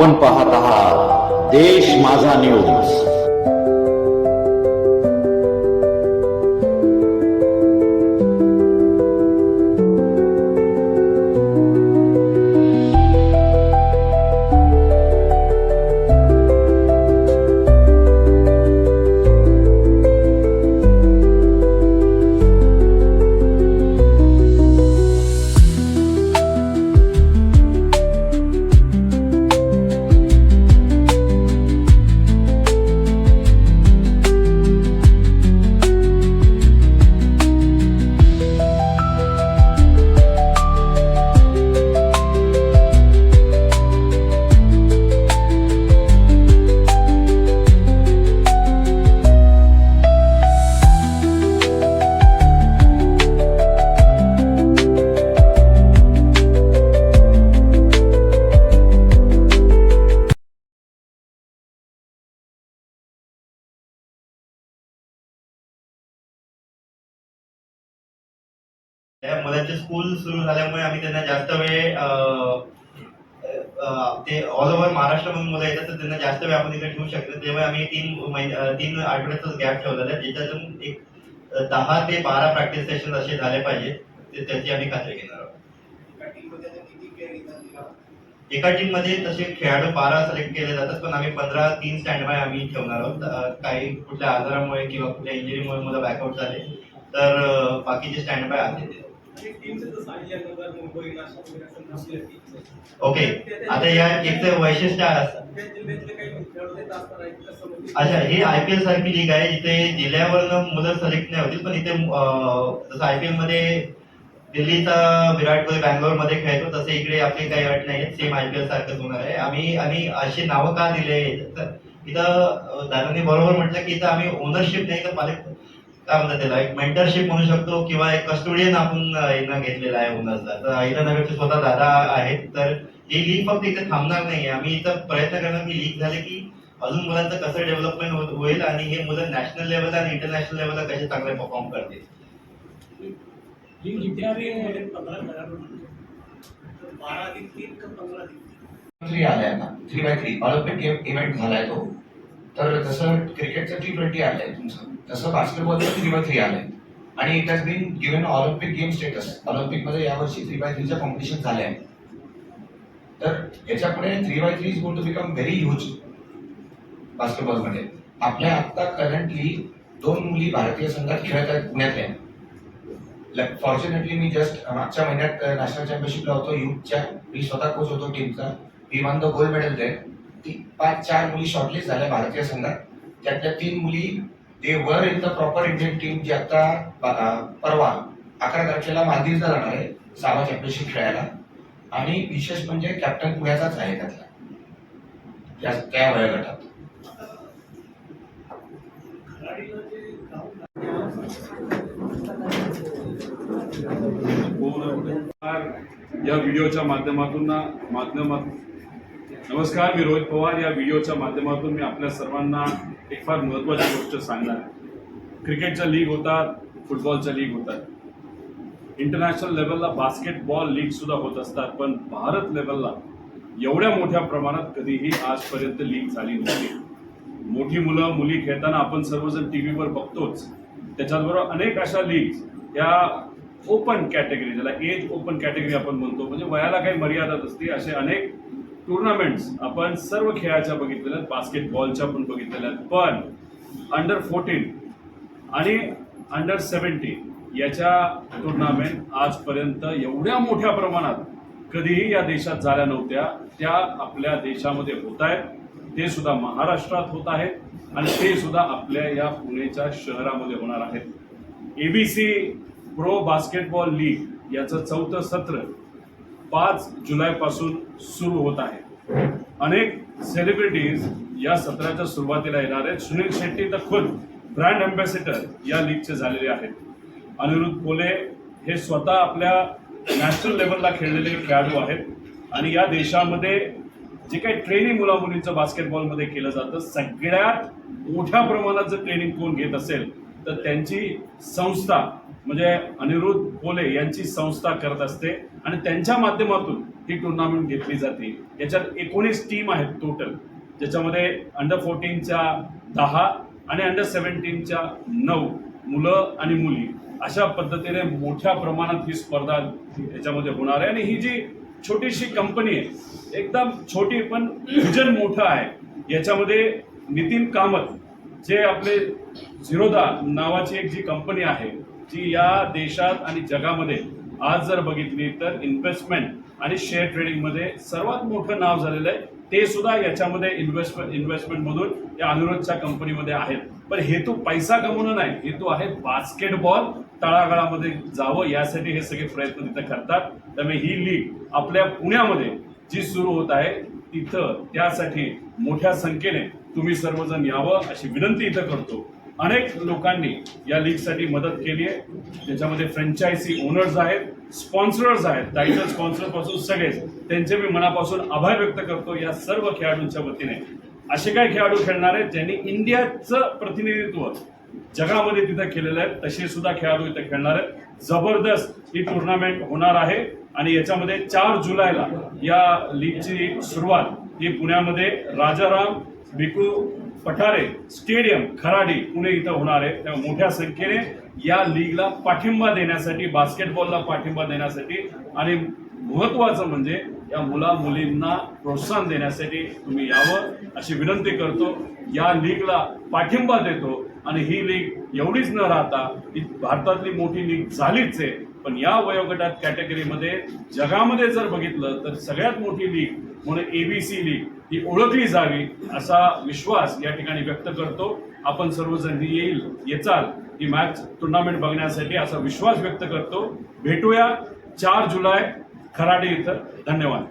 आपण पाहत आहात देश माझा न्यूज त्या मुलांचे स्कूल सुरू झाल्यामुळे आम्ही त्यांना जास्त वेळ ते ऑल ओव्हर महाराष्ट्रामधून मुलं येतात तर त्यांना जास्त वेळ आपण इकडे ठेवू शकतो त्यामुळे आम्ही तीन महिने अं, तीन आठवड्याचाच गॅप ठेवलेला आहे ज्याच्यातून एक दहा ते बारा प्रॅक्टिस सेशन असे झाले पाहिजे ते त्याची आम्ही खात्री घेणार आहोत. एका टीममध्ये तसे खेळाडू बारा सिलेक्ट केले जातात पण आम्ही पंधरा तीन स्टँड बाय आम्ही ठेवणार आहोत. काही कुठल्या आजारामुळे किंवा कुठल्या इंजुरीमुळे मुलं बॅकआउट झाले तर बाकीचे स्टँड बाय आहेत. ओके आता या एकचं वैशिष्ट्य अच्छा ही आय पी एल सारखी लीग आहे जिथे जिल्ह्यावरनं मुलं सिलेक्ट नाही होतील पण इथे जसं आय पी एलमध्ये दिल्लीचा विराट कोहली बँगलोरमध्ये खेळतो तसे इकडे आपली काही अट नाही सेम आय पी एल सारखंच होणार आहे. आम्ही आणि अशी नावं का दिले इथं दादांनी बरोबर म्हटलं की इथं आम्ही ओनरशिप नाही तर पालक काय म्हणतात त्याला. एक मेंटरशिप म्हणू शकतो किंवा एक कस्टोडियन आपण यांना घेतलेला आहे ओनर्सला तर इथं नगरचे स्वतः दादा आहेत. तर ही लीग फक्त इथे थांबणार नाही आम्ही इथं प्रयत्न करणार की लीग झाले की अजून मुलांचं कसं डेव्हलपमेंट होईल आणि हे मुलं नॅशनल लेवलला आणि इंटरनॅशनल लेवलला कसे चांगले परफॉर्म करतील. ही आलाय ना. Three by three Olympic game event झालाय तो. तर जसं क्रिकेटचं टी ट्वेंटी आलंय तुमचं. तसं बास्केटबॉल थ्री बाय थ्री आलंय. आणि it has been given Olympic game status ऑलिम्पिकमध्ये यावर्षी थ्री बाय थ्रीच्या कॉम्पिटिशन झाले आहे तर याच्यापुढे three by three is gone to become very huge बास्केटबॉलमध्ये आपल्या आता करंटली दोन मुली भारतीय संघात खेळत आहेत पुण्यातल्या. फॉर्च्युनेटली मी जस्ट मागच्या महिन्यात नॅशनल चॅम्पियनशिपला होतो. युथच्या मी स्वतः कोच होतो टीमचा मी वन द गोल्ड मेडल दे ती पाच चार मुली शॉर्टलिस्ट झाल्या भारतीय संघात. त्यातल्या तीन मुली they were in the proper Indian team जी आता परवा अकरा तारखेला मालदीवला जाणार आहे सावा चॅम्पियनशिप खेळायला. आणि विशेष म्हणजे कॅप्टन पुण्याचाच आहे त्यातला. त्या त्या वयोगटात. या व्हिडिओच्या माध्यमातून माध्यमात नमस्कार मी रोहित पवार. या व्हिडिओच्या माध्यमातून मी आपल्या सर्वांना एक फार महत्त्वाची गोष्ट सांगणार क्रिकेटच्या लीग होतात फुटबॉलच्या लीग होतात इंटरनॅशनल लेवलला बास्केटबॉल लीगसुद्धा होत असतात पण भारत लेवलला एवढ्या मोठ्या प्रमाणात कधीही आजपर्यंत लीग झाली नव्हती. मोठी मुलं मुली खेळताना आपण सर्वजण टी व्हीवर बघतोच. त्याच्याचबरोबर अनेक अशा लीग या ओपन कॅटेगरी ज्याला एज ओपन कॅटेगरी आपण म्हणतो म्हणजे वयाला काही मर्यादा नसते असे अनेक टुर्नामेंट्स आपण सर्व खेळाच्या बघितलेल्या आहेत. बास्केटबॉलच्या पण बघितलेल्या आहेत. पण अंडर फोर्टीन आणि अंडर सेवन्टीन याच्या टुर्नामेंट आजपर्यंत एवढ्या मोठ्या प्रमाणात कधीही या देशात झाल्या नव्हत्या. त्या आपल्या देशामध्ये होत आहेत. ते सुद्धा महाराष्ट्रात होत आहेत आणि ते सुद्धा आपल्या या पुणेच्या शहरामध्ये होणार आहेत. एबीसी प्रो बास्केटबॉल लीग याचं चौथं सत्र पाच जुलैपासून सुरू होत आहे. अनेक सेलिब्रिटीज या सत्राच्या सुरुवातीला येणार आहेत. सुनील शेट्टी तर खुद ब्रँड अँबॅसेडर या लीगचे झालेले आहेत. अनिरुद्ध कोले हे स्वतः आपल्या नॅशनल लेवलला खेळलेले खेळाडू आहेत. आणि या देशामध्ये जे काही ट्रेनिंग मुलामुलींचं बास्केटबॉलमध्ये केलं जातं सगळ्यात मोठ्या प्रमाणात जर ट्रेनिंग कोण घेत असेल तर त्यांची संस्था म्हणजे अनिरुद्ध कोले यांची संस्था करत असते आणि त्यांच्या माध्यमातून ही टुर्नामेंट घेतली जाते. याच्यात एकोणीस टीम आहेत टोटल ज्याच्यामध्ये अंडर फोर्टीनच्या दहा आणि अंडर सेवन्टीनच्या नऊ मुलं आणि मुली अशा पद्धतीने मोठ्या प्रमाणात ही स्पर्धा याच्यामध्ये होणार आहे. आणि ही जी छोटीशी कंपनी आहे एकदम छोटी पण विजन मोठं आहे. याच्यामध्ये नितीन कामत जे आपले झिरोदा नावाची एक जी कंपनी आहे जी या देशात आणि जगामध्ये आज जर बघितली तर इन्व्हेस्टमेंट आणि शेअर ट्रेडिंगमध्ये सर्वात मोठं नाव झालेलं आहे. ते सुद्धा याच्यामध्ये इन्व्हेस्टमेंट इन्व्हेस्टमेंटमधून या अनुरोधच्या कंपनीमध्ये आहेत. पण हेतू पैसा कमवणं नाही हेतू आहे बास्केटबॉल तळागाळामध्ये जावं यासाठी हे सगळे प्रयत्न तिथे करतात. त्यामुळे ही लीग आपल्या पुण्यामध्ये जी सुरू होत आहे तिथं त्यासाठी मोठ्या संख्येने तुम्ही सर्वजण यावं अशी विनंती इथं करतो. अनेक लोकांनी या लीगसाठी मदत केली आहे. त्याच्यामध्ये फ्रँचायझी ओनर्स आहेत स्पॉन्सरर्स आहेत टायटल स्पॉन्सरपासून सगळेच. त्यांचे मी मनापासून आभार व्यक्त करतो या सर्व खेळाडूंच्या वतीने. असे काही खेळाडू खेळणार आहेत? ज्यांनी इंडियाचं प्रतिनिधित्व जगामध्ये तिथं केलेलं आहे तसे सुद्धा खेळाडू इथं खेळणार आहेत. जबरदस्त ही टुर्नामेंट होणार आहे. आणि याच्यामध्ये चार जुलैला या लीगची सुरुवात ही पुण्यामध्ये राजाराम भिकू पठारे स्टेडियम खराडी पुणे इथं होणार आहे. त्यामुळे मोठ्या संख्येने या लीगला पाठिंबा देण्यासाठी बास्केटबॉलला पाठिंबा देण्यासाठी आणि महत्वाचं म्हणजे या मुला मुलींना प्रोत्साहन देण्यासाठी तुम्ही यावं अशी विनंती करतो. या लीगला पाठिंबा देतो. आणि ही लीग एवढीच न राहता ही भारतातली मोठी लीग झालीच आहे. पण या वयोगटात कॅटेगरीमध्ये जगामध्ये जर बघितलं तर सगळ्यात मोठी लीग म्हणून ए बी सी लीग ही ओळखली जावी असा विश्वास या ठिकाणी व्यक्त करतो. आपण सर्वजण येईल येचाल ही मॅच टुर्नामेंट बघण्यासाठी असा विश्वास व्यक्त करतो. भेटूया चार जुलै खराडे इथं. धन्यवाद.